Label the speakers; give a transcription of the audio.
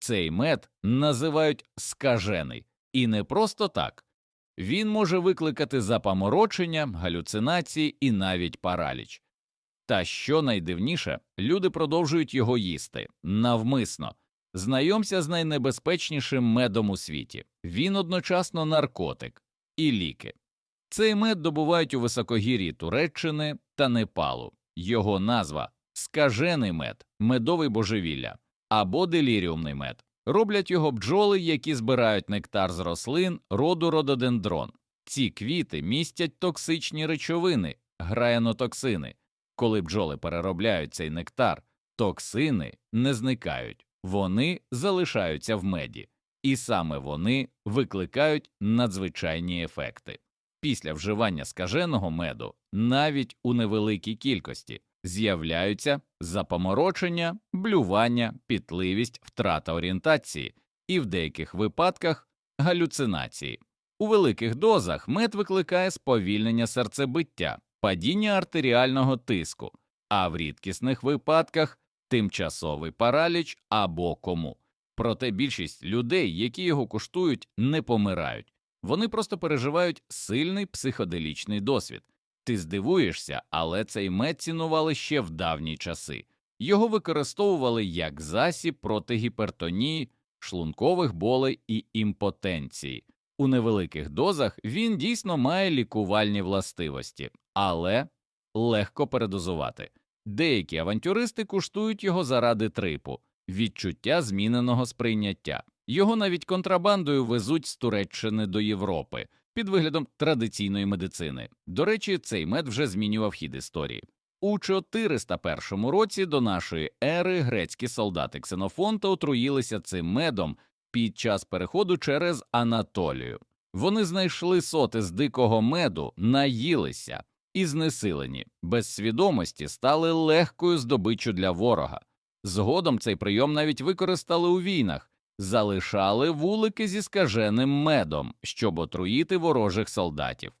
Speaker 1: Цей мед називають скажений, і не просто так. Він може викликати запаморочення, галюцинації і навіть параліч. Та що найдивніше, люди продовжують його їсти навмисно. Знайомся з найнебезпечнішим медом у світі. Він одночасно наркотик і ліки. Цей мед добувають у високогір'ї Туреччини та Непалу. Його назва скажений мед, медовий божевілля або деліріумний мед. Роблять його бджоли, які збирають нектар з рослин роду рододендрон. Ці квіти містять токсичні речовини, граєнотоксини. Коли бджоли переробляють цей нектар, токсини не зникають, вони залишаються в меді, і саме вони викликають надзвичайні ефекти. Після вживання скаженого меду, навіть у невеликій кількості, з'являються запоморочення, блювання, пітливість, втрата орієнтації і в деяких випадках галюцинації. У великих дозах мед викликає сповільнення серцебиття, падіння артеріального тиску, а в рідкісних випадках тимчасовий параліч або кому. Проте більшість людей, які його куштують, не помирають. Вони просто переживають сильний психоделічний досвід. Ти здивуєшся, але цей мед цінували ще в давні часи. Його використовували як засіб проти гіпертонії, шлункових болей і імпотенції. У невеликих дозах він дійсно має лікувальні властивості, але легко передозувати. Деякі авантюристи куштують його заради трипу, відчуття зміненого сприйняття. Його навіть контрабандою везуть з Туреччини до Європи під виглядом традиційної медицини. До речі, цей мед вже змінював хід історії. У 401 році до нашої ери грецькі солдати Ксенофонта отруїлися цим медом під час переходу через Анатолію. Вони знайшли соти з дикого меду, наїлися і знесилені, без свідомості стали легкою здобиччю для ворога. Згодом цей прийом навіть використали у війнах, залишали вулики зі скаженим медом, щоб отруїти ворожих солдатів.